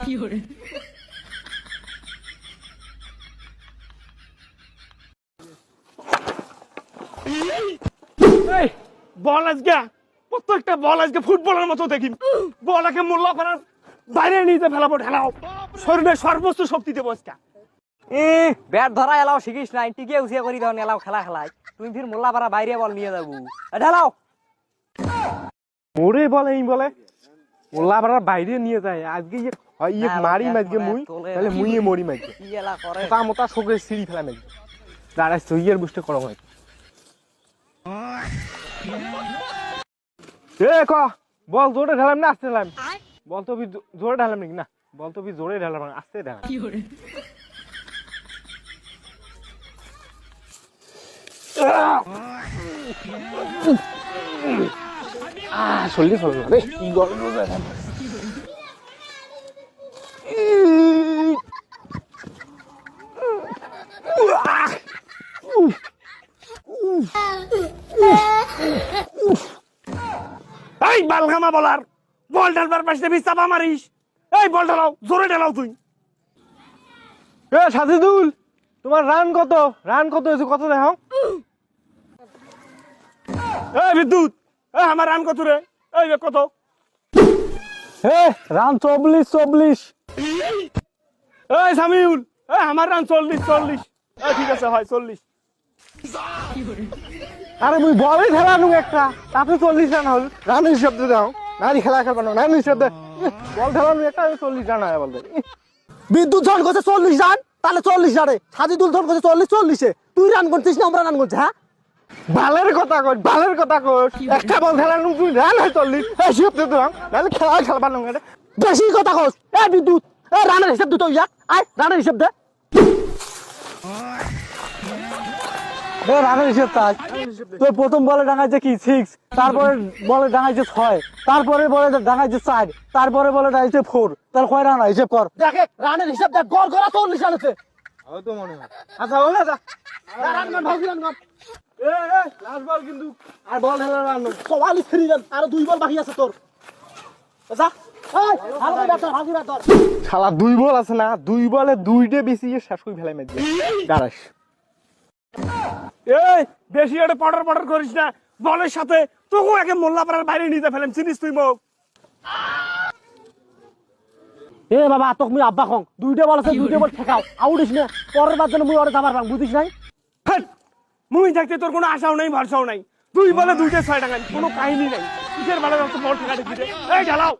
এই বল আজকে। প্রত্যেকটা বল আজকে ফুটবলের মতো দেখি। বলাকে মূল্য করার বাইরে নিতে ফেলাবো ঢেলাও। শরীরের সর্বোচ্চ শক্তি দেবো আজকে। ব্যাট ধরা এলাও শিখিস নাই টিকে উঠিয়ে করি দাও এলাও খেলা খেলাই তুমি ফির মোল্লা পাড়া বাইরে বল নিয়ে যাব। এ ঢালাও। মোরে বলে এই বলে। ওলা বাড়ার বাইরে নিয়ে যায় আজকে হয় ইয়ে মারি মাঝকে মুই তাহলে। মুইয়ে মরি মাঝকে তা মোটা শোকে সিঁড়ি ফেলা মাঝকে দাঁড়াই সইয়ের বুঝতে করো হয় এ ক? বল জোরে ঢালাম না আসতে ঢালাম। বল তো জোরে ঢালাম নাকি? না বল তো বি জোরে ঢালাম আস্তে ঢালাম। আহ চল্লিশ রে কি গরম এই বালগামা বলার বল ঢালবার পাশে চাপা মারিস এই বল ঢালাও জোরে ডালাও তুই। এ সাজিদুল তোমার রান কত? রান কত হয়েছে? কত দেখাও। এই বিদ্যুৎ এ আমার রান কত রে? এই কত? হে রান চব্বিশ চব্বিশ এই সামিউল এ আমার রান চল্লিশ চল্লিশ। ঠিক আছে হয় চল্লিশ। আরে মুই বলে খেলানু একটা। তাতে চল্লিশ রান হল। রান হিসাব দাও। নারী খেলা খেলবানো রান হিসাব দে বল খেলানু একটা চল্লিশ রান হয় বলতে বিদ্যুৎ জন করছে চল্লিশ রান, তাহলে চল্লিশ রানে। সাজিদুল জন করছে চল্লিশ, চল্লিশে। তুই রান করছিস না, আমরা রান করছি হ্যাঁ? বালের কথা কই, বালের কথা কই। একটা বল খেলানু তুই রান হয় চল্লিশ। এই হিসাব দাও। নাহলে খেলা খেলবানো এটা। বেশি কথা কস। এ, বিদ্যুৎ। এ, রানের হিসাব দিত ইয়াক আয়, রানের হিসাব দে। রানের হিসাব তাই। তুই প্রথম বলে ডাঙাইছে কি? সিক্স তারপরে বলে ডাঙাইছে ছয় তারপরে বলে ডাঙাইছে চার তারপরে বলে ডাঙাইছে ফোর তার কয় রান হিসাব কর। দেখে রানের হিসাব দেখ গড় গড়া চল্লিশ রান আছে আচ্ছা হল না রান মান ভাবি রান মান এ এ লাস্ট বল কিন্তু আর বল খেলা রান চৌয়াল্লিশ ফ্রি রান আর দুই বল বাকি আছে তোর। যা শালা দুই বল আছে না দুই বলে দুইটে বেশি শেষ করে ফেলাই মেজে দাঁড়াস। এই বেশি এটা পটর পটর করিস না। বলের সাথে তোকেও একে মোল্লাপাড়ার বাইরে নিতে ফেলেন চিনিস তুই মোক? এ বাবা তোক মুই আব্বা কং দুইটা বল আছে দুইটা বল ঠেকাও আউটিস না পরের বার যেন মুই ওরে যাবার পাং বুঝিস নাই! মুই থাকতে তোর কোনো আশাও নাই ভরসাও নাই। দুই বলে দুইটা ছয় টাকা কোনো কাহিনী নাই। কিসের বেলা বল ঠেকাতে দিতে? এই ঢালাও।